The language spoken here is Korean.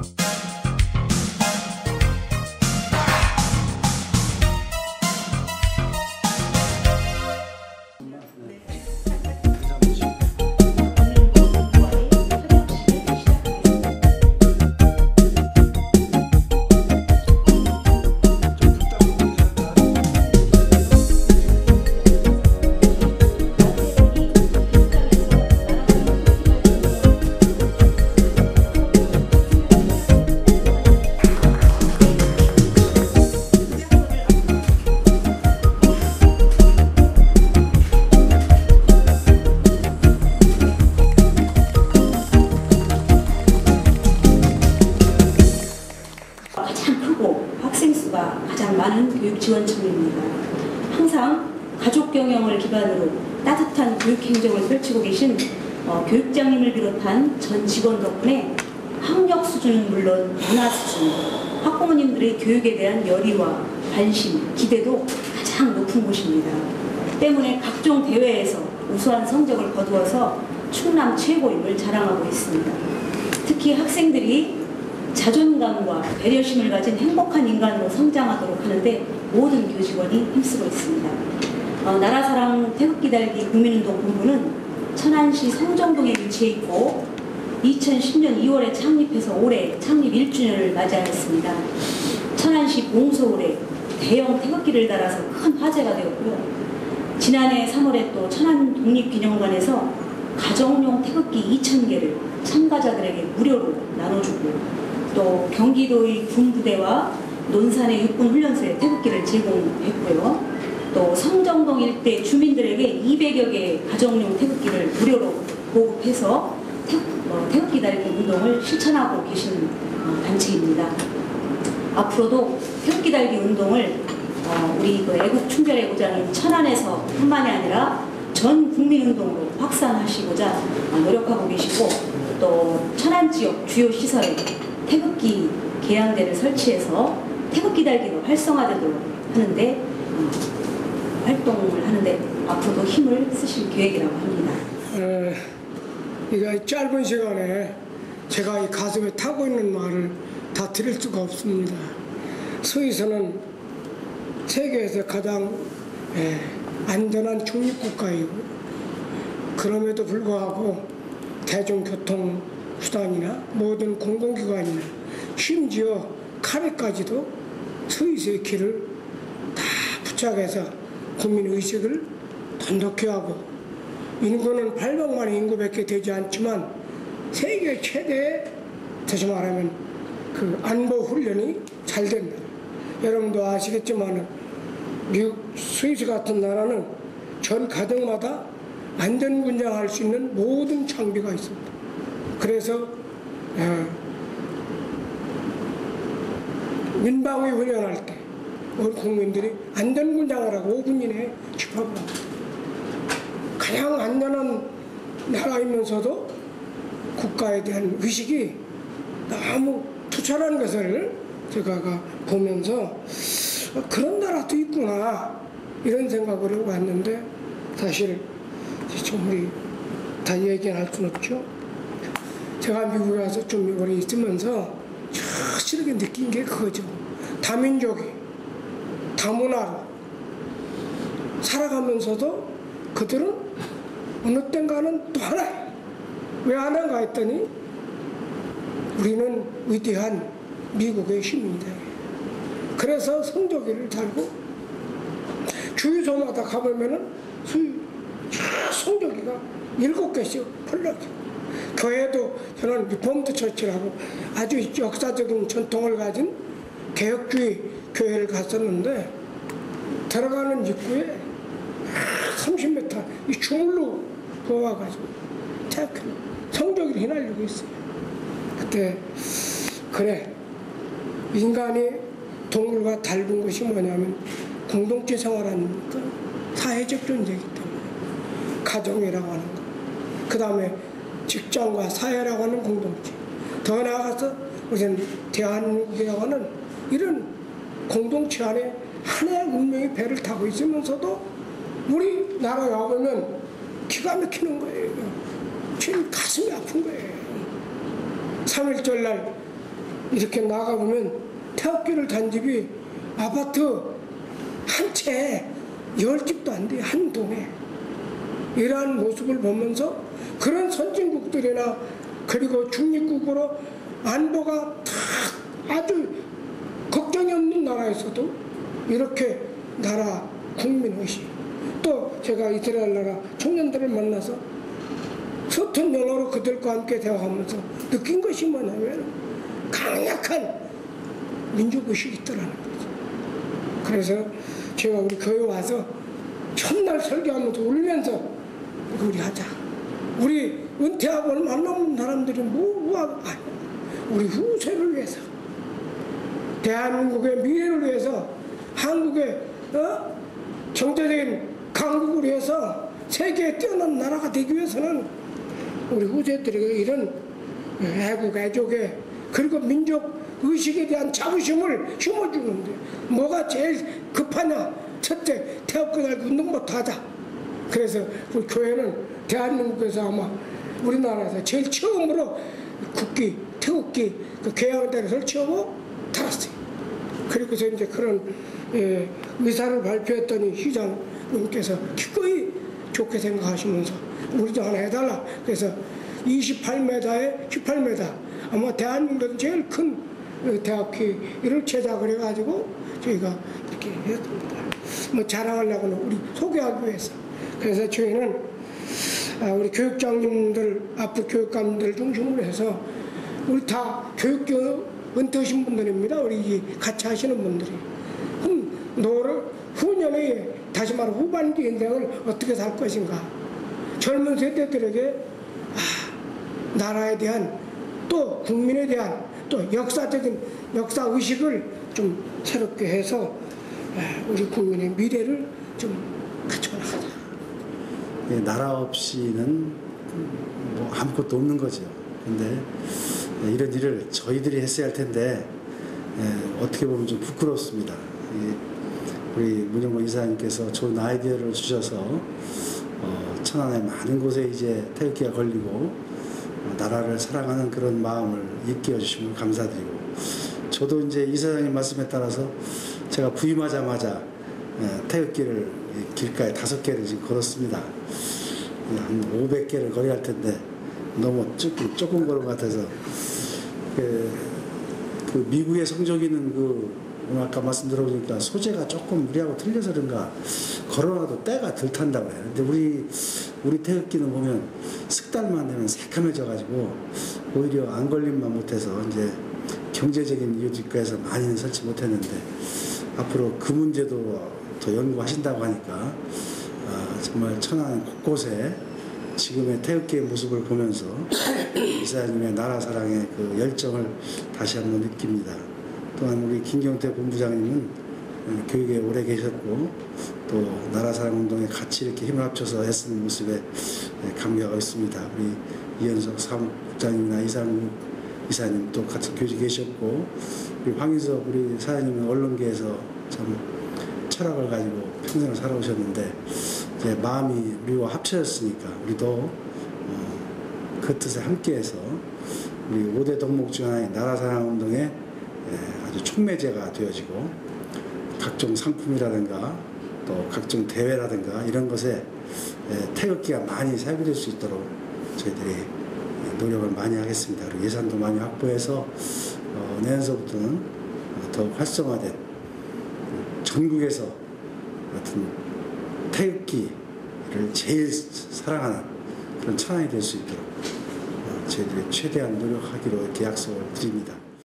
Música 항상 가족 경영을 기반으로 따뜻한 교육 행정을 펼치고 계신 어, 교육장님을 비롯한 전 직원 덕분에 학력 수준은 물론 문화 수준, 학부모님들의 교육에 대한 열의와 관심, 기대도 가장 높은 곳입니다. 때문에 각종 대회에서 우수한 성적을 거두어서 충남 최고임을 자랑하고 있습니다. 특히 학생들이 자존감과 배려심을 가진 행복한 인간으로 성장하도록 하는데 모든 교직원이 힘쓰고 있습니다. 어, 나라사랑 태극기 달기 국민운동 본부는 천안시 성정동에 위치해 있고 2010년 2월에 창립해서 올해 창립 1주년을 맞이하였습니다. 천안시 봉소홀에 대형 태극기를 달아서 큰 화제가 되었고요. 지난해 3월에 또 천안 독립기념관에서 가정용 태극기 2,000개를 참가자들에게 무료로 나눠주고 또 경기도의 군부대와 논산의 육군 훈련소에 태극기를 제공했고요. 또 성정동 일대 주민들에게 200여 개의 가정용 태극기를 무료로 보급해서 태, 어, 태극기 달기 운동을 실천하고 계신 어, 단체입니다. 앞으로도 태극기 달기 운동을 어, 우리 그 애국 충절애고장인 천안에서 뿐만이 아니라 전 국민 운동으로 확산하시고자 어, 노력하고 계시고 또 천안 지역 주요 시설에 태극기 개양대를 설치해서 태극기 달기가 활성화되도록 하는데 어, 활동을 하는데 앞으로도 힘을 쓰실 계획이라고 합니다. 에, 이거 짧은 시간에 제가 이 가슴에 타고 있는 말을 다 드릴 수가 없습니다. 스위스는 세계에서 가장 에, 안전한 중립국가이고 그럼에도 불구하고 대중교통 수단이나 모든 공공기관이나 심지어 카레까지도 스위스의 길을 다 부착해서 국민의식을 돈독히 하고 인구는 800만의 인구밖에 되지 않지만 세계 최대의 다시 말하면 그 안보 훈련이 잘 된다. 여러분도 아시겠지만 미국 스위스 같은 나라는 전 가정마다 안전군장할 수 있는 모든 장비가 있습니다. 그래서 어, 민방위 훈련할 때 우리 국민들이 안전군장을 하고 5분 이내에 집합을 합니다. 가장 안전한 나라이면서도 국가에 대한 의식이 너무 투철한 것을 제가 보면서 어, 그런 나라도 있구나 이런 생각을 하고 왔는데 사실 지금 우리 다 얘기할 수는 없죠. 제가 미국에 와서 좀 오래 있으면서 확실하게 느낀 게 그거죠. 다민족이 다문화로 살아가면서도 그들은 어느 땐가는 또 하나예요. 왜 하나가 했더니 우리는 위대한 미국의 시민이다. 그래서 성조기를 달고 주유소마다 가보면은 성조기가 일곱 개씩 펄럭여. 교회도 저는 리폼드 처치라고 아주 역사적인 전통을 가진 개혁주의 교회를 갔었는데 들어가는 입구에 30m 이 주물로 부어가지고 자 성적이 휘날리고 있어요. 그때 그래 인간이 동물과 닮은 것이 뭐냐면 공동체 생활 아닙니까? 사회적 존재이기 때문에 가정이라고 하는 거. 그 다음에 직장과 사회라고 하는 공동체. 더 나아가서 우선 대한민국이라고 하는 이런 공동체 안에 하나의 운명의 배를 타고 있으면서도 우리나라에 와보면 기가 막히는 거예요. 지금 가슴이 아픈 거예요. 3일절 날 이렇게 나가보면 태극기를 단 집이 아파트 한채열 집도 안 돼, 한 동에. 이러한 모습을 보면서 그런 선진 국들이나 그리고 중립국으로 안보가 다 아주 걱정이 없는 나라에서도 이렇게 나라 국민 의식 또 제가 이스라엘 나라 청년들을 만나서 서툰 영어로 그들과 함께 대화하면서 느낀 것이 뭐냐면 강력한 민족 의식이 있더라는 거죠. 그래서 제가 우리 교회 와서 첫날 설교하면서 울면서 우리 하자. 우리 은퇴하고 얼마 안 남은 사람들이 뭐, 뭐, 아니, 우리 후세를 위해서 대한민국의 미래를 위해서 한국의 어? 경제적인 강국을 위해서 세계에 뛰어난 나라가 되기 위해서는 우리 후세들에게 이런 애국 애족의 그리고 민족 의식에 대한 자부심을 심어주는데 뭐가 제일 급하냐 첫째 태극기 달고 운동부터 하자 그래서 우리 교회는 대한민국에서 아마 우리나라에서 제일 처음으로 국기 태극기 그 개항대를 설치하고 달았어요 그리고서 이제 그런 예, 의사를 발표했더니 시장님께서 기꺼이 좋게 생각하시면서 우리 도 하나 해달라. 그래서 28m에 18m 아마 대한민국에서 제일 큰 어, 대학기를 제작을 해가지고 저희가 이렇게 했습니다. 뭐 자랑하려고는 우리 소개하기 위해서. 그래서 저희는 아, 우리 교육장님들, 앞으로 교육감들 중심으로 해서 우리 다 교육교 은퇴하신 분들입니다. 우리 이 같이 하시는 분들이. 그럼 노를 후년에 다시 말해 후반기 인생을 어떻게 살 것인가. 젊은 세대들에게 아, 나라에 대한 또 국민에 대한 또 역사적인 역사 의식을 좀 새롭게 해서 아, 우리 국민의 미래를 좀 나라 없이는 뭐 아무것도 없는 거죠. 근데 예, 이런 일을 저희들이 했어야 할 텐데 예, 어떻게 보면 좀 부끄럽습니다. 이 우리 문영건 이사님께서 좋은 아이디어를 주셔서 어, 천안의 많은 곳에 이제 태극기가 걸리고 어, 나라를 사랑하는 그런 마음을 일깨워 주시면 감사드리고 저도 이제 이사장님 말씀에 따라서 제가 부임하자마자 예, 태극기를 이 길가에 다섯 개를 지금 걸었습니다. 한 500개를 걸어야 할 텐데 너무 조금, 조금 걸은 것 같아서 그, 그 미국의 성적이는 그 아까 말씀 들어보니까 소재가 조금 우리하고 틀려서 그런가 걸어놔도 때가 덜 탄다고 해요. 근데 우리 우리 태극기는 보면 석 달만 되면 새카매져 가지고 오히려 안 걸림만 못해서 이제 경제적인 이유도 있고 해서 많이는 설치 못했는데 앞으로 그 문제도 더 연구하신다고 하니까 아, 정말 천안 곳곳에 지금의 태극기의 모습을 보면서 이사님의 나라 사랑의 그 열정을 다시 한번 느낍니다. 또한 우리 김경태 본부장님은 어, 교육에 오래 계셨고 또 나라 사랑 운동에 같이 이렇게 힘을 합쳐서 애쓰는 모습에 예, 감개가 있습니다. 우리 이현석 사무국장님이나 이상 이사님 또 같은 교직에 계셨고 우리 황인석 우리 사장님은 언론계에서 참 철학을 가지고 평생을 살아오셨는데 이제 마음이 우리와 합쳐졌으니까 우리도 어, 그 뜻에 함께해서 우리 5대 덕목 중 하나인 나라사랑 운동에 예, 아주 촉매제가 되어지고 각종 상품이라든가 또 각종 대회라든가 이런 것에 예, 태극기가 많이 사용될 수 있도록 저희들이 노력을 많이 하겠습니다. 그리고 예산도 많이 확보해서 어, 내년서부터는 어, 더욱 활성화된 전국에서 같은 태극기를 제일 사랑하는 그런 천안이 될 수 있도록 어, 저희들이 최대한 노력하기로 약속을 드립니다.